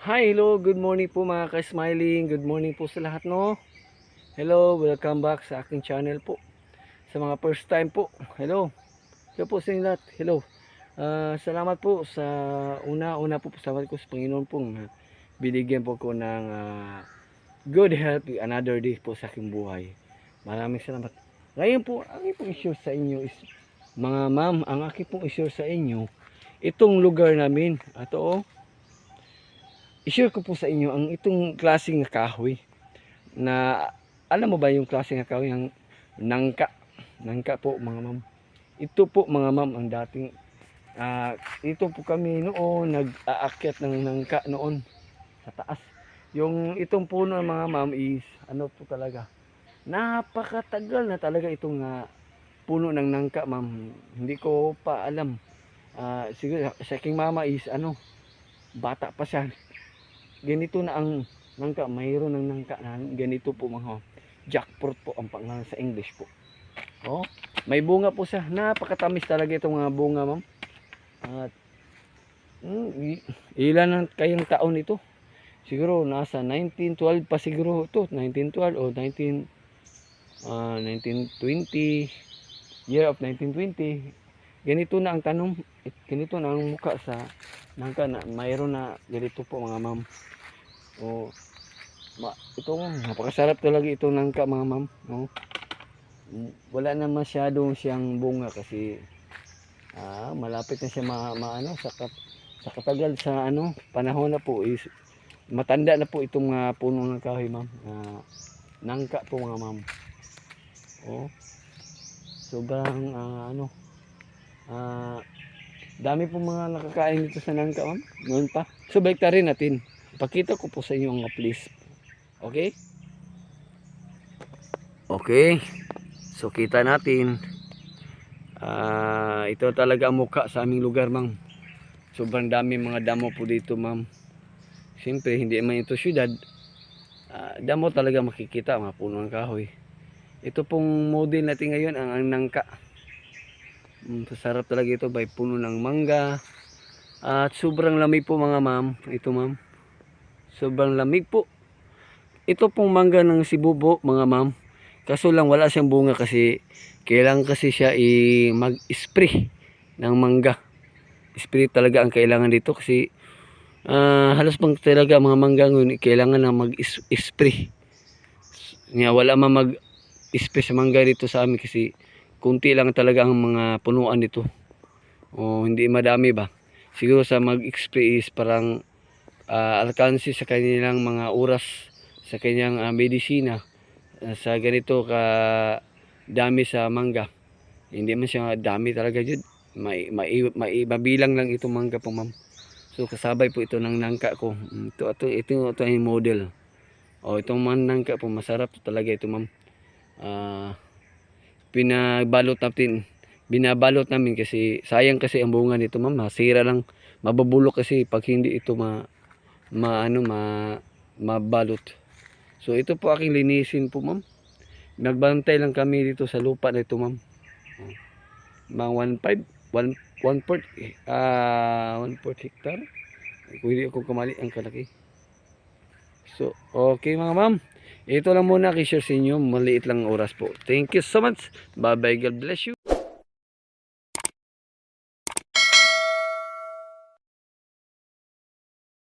Hi, hello, good morning po mga ka-smiling. Good morning po sa lahat, no? Hello, welcome back sa aking channel po. Sa mga first time po, hello. Hello po sa lahat, hello. Ah, salamat po sa una-una po salamat ko sa Panginoon pong ah, binigyan po ko ng ah, good health another day po sa aking buhay. Maraming salamat. Ngayon po, ang aking pong issue sa inyo is, mga ma'am, ang aking pong issue sa inyo, itong lugar namin, ato oh, i-share ko po sa inyo ang itong klaseng kahoy na alam mo ba yung klaseng kahoy? Ang nangka. Nangka po mga ma'am. Ito po mga ma'am ang dating ah, ito po kami noon nag-aakyat ng nangka noon sa taas. Yung itong puno mga ma'am is ano po talaga? Napakatagal na talaga itong ah, puno ng nangka ma'am. Hindi ko pa alam. Ah, siguro sa aking mama is ano bata pa siya ganito na ang nangka, mayroon ng nangka na ganito po mga jackfruit po ang pangalan sa English po. Oh, may bunga po siya. Napakatamis talaga itong mga bunga, ma'am. At mm, ilan na kayong taon ito? Siguro nasa 1912 pa siguro ito, 1912 o 19 ah, 1920 year of 1920 ganito na ang tanong ganito na ang mukha sa nangka na mayroon na ganito po mga ma'am o ma, itong napakasarap talaga ito nangka mga ma'am no? Wala na masyadong siyang bunga kasi ah, malapit na siya ma, maano sa, kat, sa katagal sa ano panahon na po is matanda na po itong mga puno ng kahoy ma'am Ah, nangka po mga ma'am oh sobrang ah, ano ah, dami po mga nakakain dito sa nangka ma'am noon pa. So balik natin. Pakita ko po sa inyo mga please. Okay? Okay. So kita natin. Ah ito talaga ang mukha sa aming lugar ma'am. Sobrang dami mga damo po dito ma'am. Siyempre hindi man ito syudad. Ah, damo talaga makikita mga puno ng kahoy. Ito pong model natin ngayon ang, ang nangka Mm, sarap talaga ito by puno ng mangga. At sobrang lamig po mga ma'am. Ito ma'am. Sobrang lamig po. Ito pong mangga ng sibubo mga ma'am. Kaso lang wala siyang bunga kasi kailangan kasi siya i mag-spray ng mangga. Spray talaga ang kailangan dito kasi ah, halos pang talaga mga mangga ngayon kailangan na mag-spray. Nga wala man mag-spray sa mangga dito sa amin kasi kunti lang talaga ang mga punuan dito o hindi madami ba? Siguro sa is parang ah, alkansi sa kanilang mga oras sa kanyang ah, medisina ah, sa ganito ka dami sa mangga. Hindi man siya dami talaga jud. May, may, may mabilang lang itong mangga po ma'am. So kasabay po ito ng nangka ko. Ito ito ito, ito ang model. Oh itong man nangka po masarap talaga ito ma'am. Ah pinabalot natin. Binabalot namin kasi sayang kasi ang bunga nito ma'am. Masira lang. Mabubulok kasi pag hindi ito ma, ma ano ma mabalot. So ito po aking linisin po ma'am. Nagbantay lang kami dito sa lupa na ito ma'am. Mga 1.5 1 1 port ah 1 port hectare. Kung hindi ako kamali ang kalaki so okay mga ma'am. Ito lang muna kishare sa inyo. Maliit lang ang oras po. Thank you so much. Bye bye God bless you